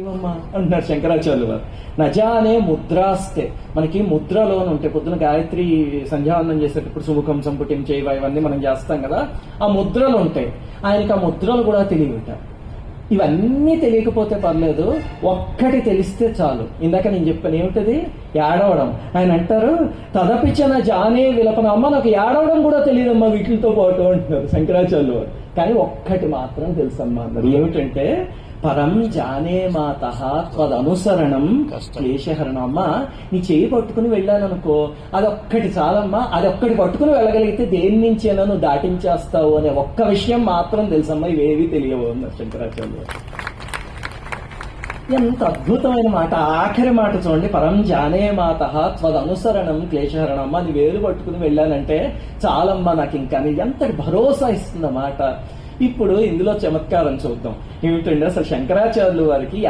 ఏమమ్మా? అంటున్నారు శంకరాచార్యులు వారు. నజానే ముద్రాస్తే. మనకి ముద్రలోనే ఉంటాయి పొద్దున గాయత్రి సంధ్యావందనం చేసేటప్పుడు సుముఖం సంపుటిం చేయవ ఇవన్నీ మనం చేస్తాం కదా. ఆ ముద్రలు ఉంటాయి. ఆయనకి ఆ ముద్రలు కూడా తెలియట. ఇవన్నీ తెలియకపోతే పర్లేదు ఒక్కటి తెలిస్తే చాలు. ఇందాక నేను చెప్పాను ఏమిటది? ఏడవడం. ఆయన అంటారు తదపిచ్చిన జానే విలపన. అమ్మ నాకు ఏడవడం కూడా తెలియదమ్మా వీటితో పాటు అంటున్నారు శంకరాచార్యులు కానీ ఒక్కటి మాత్రం తెలుసమ్మా అన్నారు. ఏమిటంటే పరం జానే మాత త్వదనుసరణం క్లేశహరణం అమ్మా నీ చేయి పట్టుకుని వెళ్ళాననుకో అదొక్కటి చాలమ్మా అదొక్కటి పట్టుకుని వెళ్ళగలిగితే దేని నుంచి నువ్వు దాటించేస్తావు అనే ఒక్క విషయం మాత్రం తెలుసమ్మా ఇవేవి తెలియవు అన్నారు శంకరాచార్యులు వారు. ఎంత అద్భుతమైన మాట. ఆఖరి మాట చూడండి. పరం జానే మాత త్వదనుసరణం క్లేశహరణం అమ్మా నీ వేలు పట్టుకుని వెళ్ళానంటే చాలమ్మా నాకు ఇంకా ఎంతటి భరోసా ఇస్తుంది మాట. ఇప్పుడు ఇందులో చమత్కారం చూద్దాం. ఏమిటంటే అసలు శంకరాచార్యులు వారికి